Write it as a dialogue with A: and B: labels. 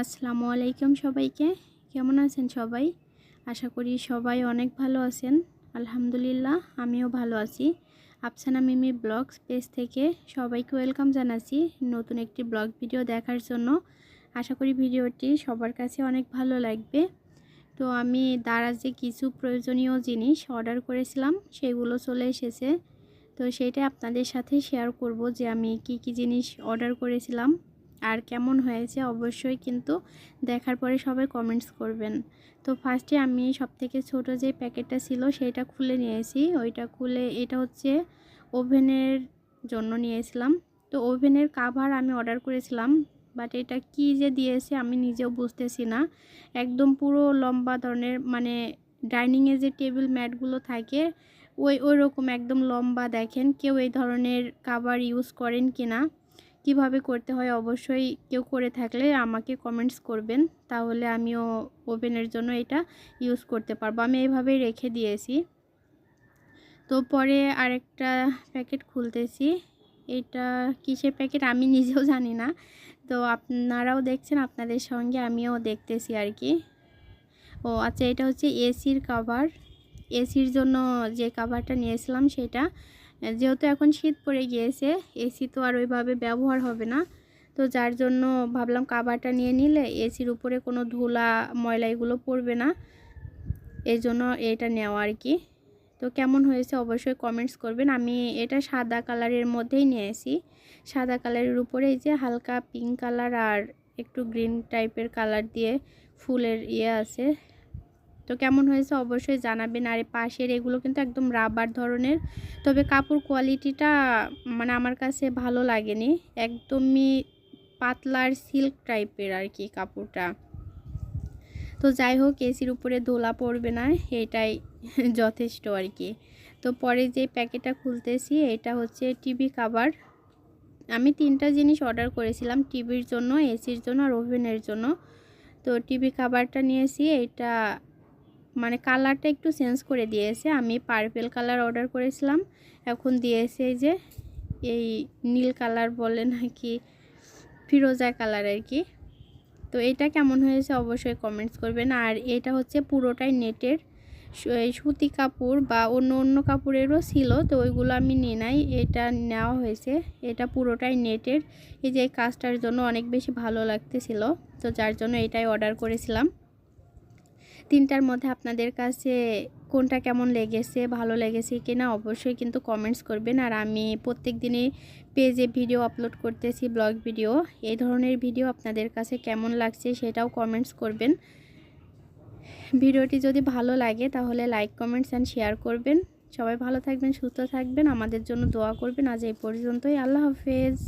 A: আসসালামু আলাইকুম সবাইকে। কেমন আছেন সবাই? আশা করি সবাই অনেক ভালো আছেন। আলহামদুলিল্লাহ, আমিও ভালো আছি। আফসানা মিমি ব্লগস পেজ থেকে সবাইকে ওয়েলকাম জানাচ্ছি নতুন একটি ব্লগ ভিডিও দেখার জন্য। আশা করি ভিডিওটি সবার কাছে অনেক ভালো লাগবে। তো আমি দারাজে কিছু প্রয়োজনীয় জিনিস অর্ডার করেছিলাম, সেগুলো চলে এসেছে। তো সেইটাই আপনাদের সাথে শেয়ার করব যে আমি কি কি জিনিস অর্ডার করেছিলাম। আর কেমন হয়েছে অবশ্যই কিন্তু দেখার পরে সবাই কমেন্টস করবেন। তো ফার্স্টে আমি সব থেকে ছোটো যে প্যাকেটটা ছিল সেটা খুলে নিয়েছি। ওইটা খুলে এটা হচ্ছে ওভেনের জন্য নিয়েছিলাম। তো ওভেনের কাভার আমি অর্ডার করেছিলাম বাট এটা কি যে দিয়েছে আমি নিজেও বুঝতেছি না। একদম পুরো লম্বা ধরনের মানে ডাইনিংয়ে যে টেবিল ম্যাটগুলো থাকে, ওই ওই রকম একদম লম্বা দেখেন। কেউ এই ধরনের কাভার ইউজ করেন কি না কীভাবে করতে হয় অবশ্যই কেউ করে থাকলে আমাকে কমেন্টস করবেন, তাহলে আমিও ওভেনের জন্য এটা ইউজ করতে পারব। আমি এইভাবেই রেখে দিয়েছি। তো পরে আরেকটা প্যাকেট খুলতেছি। এটা কিসের প্যাকেট আমি নিজেও জানি না। তো আপনারাও দেখছেন, আপনাদের সঙ্গে আমিও দেখতেছি আর কি ও আচ্ছা এটা হচ্ছে এসির কাভার এসির জন্য যে কাভারটা নিয়েছিলাম, সেটা যেহেতু এখন শীত পড়ে গিয়েছে, এসি তো আর ওইভাবে ব্যবহার হবে না। তো যার জন্য ভাবলাম কাবারটা নিয়ে নিলে এসির উপরে কোনো ধুলা, ময়লা এগুলো পড়বে না। এই জন্য এটা নেওয়া আর কি। তো কেমন হয়েছে অবশ্যই কমেন্টস করবেন। আমি এটা সাদা কালারের মধ্যেই নিয়েছি। সাদা কালারের উপরে এই যে হালকা পিঙ্ক কালার আর একটু গ্রিন টাইপের কালার দিয়ে ফুলের ইয়ে আছে। তো কেমন হয়েছে অবশ্যই জানাবেন। আর পাশের এগুলো কিন্তু একদম রাবার ধরনের। তবে কাপড় কোয়ালিটিটা মানে আমার কাছে ভালো লাগেনি। একদমই পাতলার সিল্ক টাইপের আর কি কাপড়টা। তো যাই হোক, এসির উপরে দোলা পড়বে না, এটাই যথেষ্ট আর কি। তো পরে যে প্যাকেটটা খুলতেছি, এটা হচ্ছে টিভি কাভার আমি তিনটা জিনিস অর্ডার করেছিলাম, টিভির জন্য, এসির জন্য আর ওভেনের জন্য। তো টিভি কাভারটা নিয়েছি, এটা মানে কালারটা একটু চেঞ্জ করে দিয়েছে। আমি পার্পেল কালার অর্ডার করেছিলাম। এখন দিয়েছে যে, এই নীল কালার বলে নাকি, ফিরোজা কালার আর কি। তো এটা কেমন হয়েছে অবশ্যই কমেন্টস করবেন। আর এটা হচ্ছে পুরোটাই নেটের সুতি কাপড় বা অন্য অন্য কাপড়েরও ছিল, তো ওইগুলো আমি নিয়ে নাই। এটা নেওয়া হয়েছে। এটা পুরোটাই নেটের এই যে কাজটার জন্য অনেক বেশি ভালো লাগতেছিল। তো যার জন্য এটাই অর্ডার করেছিলাম। তিনটার মধ্যে আপনাদের কাছে কোনটা কেমন লেগেছে, ভালো লেগেছে কি না অবশ্যই কিন্তু কমেন্টস করবেন। আর আমি প্রত্যেক দিনই পেজে ভিডিও আপলোড করতেছি ব্লগ ভিডিও এই ধরনের ভিডিও আপনাদের কাছে কেমন লাগছে সেটাও কমেন্টস করবেন। ভিডিওটি যদি ভালো লাগে তাহলে লাইক কমেন্টস অ্যান্ড শেয়ার করবেন। সবাই ভালো থাকবেন, সুস্থ থাকবেন। আমাদের জন্য দোয়া করবেন। আজ এই পর্যন্তই। আল্লাহ হাফেজ।